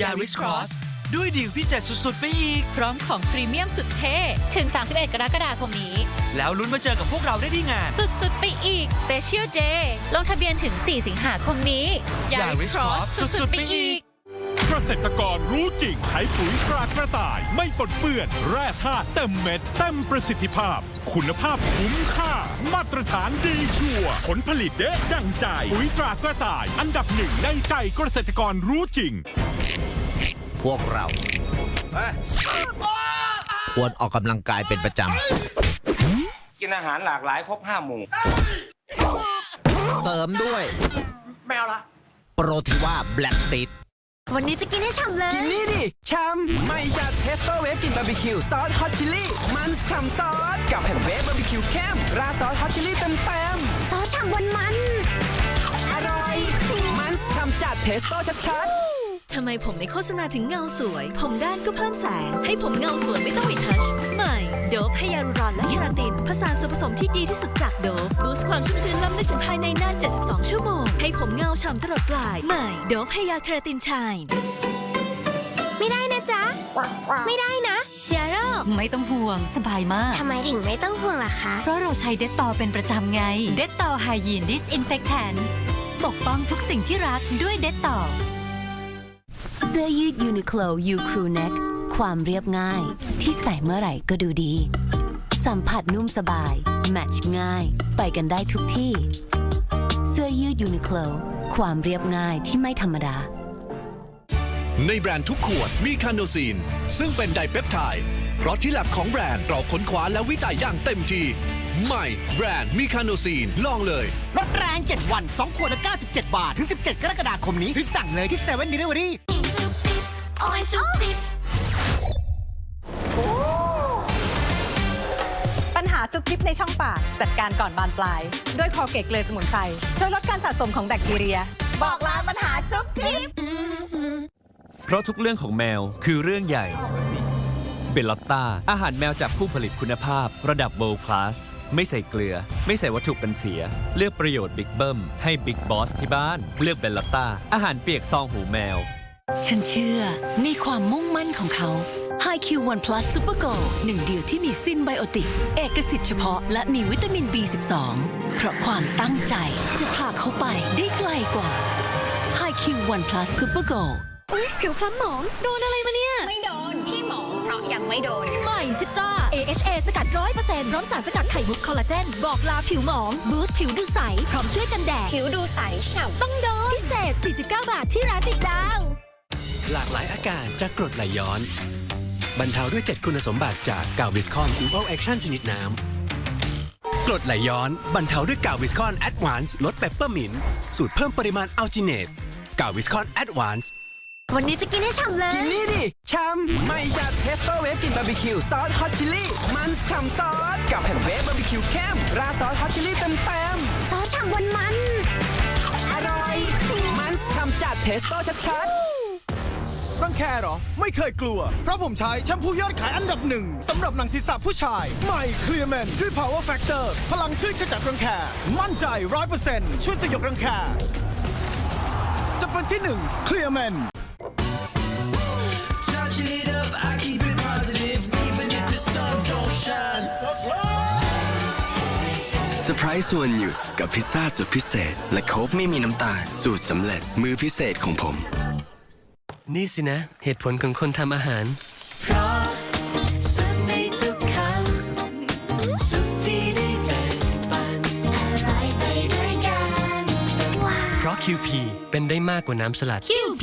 Yaris Cross ด้วยดีลพิเศษสุดๆ ไปอีก พร้อมของพรีเมียมสุดเท่ ถึง 31 กรกฎาคมนี้ แล้วลุ้นมาเจอกับพวกเราได้ที่งาน สุดๆ ไปอีก Special Day ลงทะเบียนถึง 4 สิงหาคมนี้ Yaris Yaris Cross Cross สุดๆ ไปอีก เกษตรกรรู้จริงใช้ปุ๋ยตรากระต่าย ไม่ปนเปื้อน แร่ธาตุเต็มเม็ดเต็มประสิทธิภาพ คุณภาพคุ้มค่า มาตรฐานดีชัวร์ผลผลิตเด๊ะดังใจ ปุ๋ยตรากระต่าย อันดับหนึ่งในใจเกษตรกรรู้จริง พวกเรา ควรออกกำลังกายเป็นประจกินอาหารหลากหลายครบห้าหมู่ำ เสริมด้วย แมวละโปรทีว่าแบล็กซีดวันนี้จะกินให้ฉ่ำเลย กินนี่ดิแชมป์ไม่จัดเทสโตเวฟกลินบาร์บีคิวซอสฮอตชิลลี่ มันฉ่ำซอส กับแผ่นเวฟบาร์บีคิวเข้มราดซอสฮอตชิลลี่เต็มเต็มซอสฉ่ำวันมัน ๆอร่อย มันฉ่ำจัดเทสโตชัดทำไมผมในโฆษณาถึงเงาสวย ผมด้านก็เพิ่มแสง ให้ผมเงาสวยไม่ต้องรีทัชใหม่โดบให้ยาลูรอนและเคราติน ผสานส่วนผสมที่ดีที่สุดจากโดบบูสต์ความชุ่มชื้นล้ำลึกถึงภายในนาน 72 ชั่วโมง ให้ผมเงาฉ่ำตลอดปลายใหม่โดบให้ยาเคราตินชายไม่ได้นะจ๊ะ ไม่ได้นะเชียโร่ไม่ต้องห่วงสบายมาก ทำไมถึงไม่ต้องห่วงล่ะคะ เพราะเราใช้เดตตอเป็นประจำไง เดตตอไฮยีนดิสอินเฟคแทนปกป้องทุกสิ่งที่รักด้วยเดตตอ เสื้อยืดยูนิโคลยูครูเน็กความเรียบง่ายที่ใส่เมื่อไหร่ก็ดูดี สัมผัสนุ่มสบาย แมทช์ง่าย ไปกันได้ทุกที่ เสื้อยืดยูนิโคลความเรียบง่ายที่ไม่ธรรมดา ในแบรนด์ทุกขวดมีคาโนซีน ซึ่งเป็นไดเปปไทด์เพราะที่แลบของแบรนด์เราค้นคว้าและวิจัยอย่างเต็มที่ใหม่แบรนด์มีคาโนซีน ลองเลย ลดแรง 7 วัน 2 ขวดละ97 บาท ถึง 17 กรกฎาคมนี้หรือสั่งเลยที่7 e เ e ่ e อรี่ โอ้ยจุ๊บจิ๊บปัญหาจุกจิบในช่องปาก จัดการก่อนบานปลาย ด้วยคอเกตเกลือสมุนไพรช่วยลดการสะสมของแบคทีเรีย บอกลาปัญหาจุกจิบเพราะทุกเรื่องของแมวคือเรื่องใหญ่ เบลลอตตาอาหารแมวจากผู้ผลิตคุณภาพ ระดับ world class ไม่ใส่เกลือ ไม่ใส่วัตถุเป็นเสีย เลือกประโยชน์บิ๊กเบิ้มให้บิ๊กบอสที่บ้าน เลือกเบลลอตตาอาหารเปียกซองหูแมว ฉันเชื่อในความมุ่งมั่นของเขา High Q One Plus Super Go หนึ่งเดียวที่มีซินไบโอติก เอกสิทธิ์เฉพาะและมีวิตามิน B12 เพราะความตั้งใจจะพาเขาไปได้ไกลกว่า High Q One Plus Super Go อุ้ยผิวคล้ำหมอง โดนอะไรมาเนี่ย ไม่โดน ที่หมองเพราะยังไม่โดน ใหม่ซิตรา AHA สกัด100%พร้อมสารสกัดไข่มุกคอลลาเจน บอกลาผิวหมอง บูสต์ผิวดูใส พร้อมช่วยกันแดด ผิวดูใสฉ่ำต้องโดน พิเศษ 49 บาทที่ร้านติดดาวหลากหลาย อาการจากกรดไหลย้อน บรรเทาด้วย 7 คุณสมบัติจากกาวิสคอนดูโอแอคชั่นชนิดน้ำกรดไหลย้อน บรรเทาด้วยกาวิสคอนแอดวานซ์ลดเปปเปอร์มินต์สูตรเพิ่มปริมาณอัลจิเนตกาวิสคอนแอดวานซ์วันนี้จะกินให้ฉ่ำเลย กินนี่ดิแชมป์ไม่จัดเทสโตเวฟกลินบาร์บีคิวซอสฮอตชิลลี่ มันฉ่ำซอส กับแผ่นเวฟบาร์บีคิวเข้ม ราดซอสฮอตชิลลี่เต็มเต็มซอสฉ่ำวันมันๆอร่อย มันฉ่ำจัดเทสโตชัดๆ รังแคเหรอ ไม่เคยกลัว เพราะผมใช้แชมพูยอดขายอันดับหนึ่งสำหรับหนังศีรษะผู้ชาย ใหม่เคลียร์แมนด้วย power factor พลังช่วยขจัดรังแค มั่นใจ100%ช่วยสยบรังแค จะเป็นที่หนึ่งเคลียร์แมน เซอร์ไพรส์วันหยุดกับพิซซ่าสุดพิเศษ และโค้กไม่มีน้ำตาลสูตรสำเร็จมือพิเศษของผม นี่สินะ เหตุผลของคนทำอาหาร เพราะสุขในทุกคำสุขที่ได้แบ่งปันอะไรไปด้วยกันว้าวเพราะ QP เป็นได้มากกว่าน้ำสลัด QP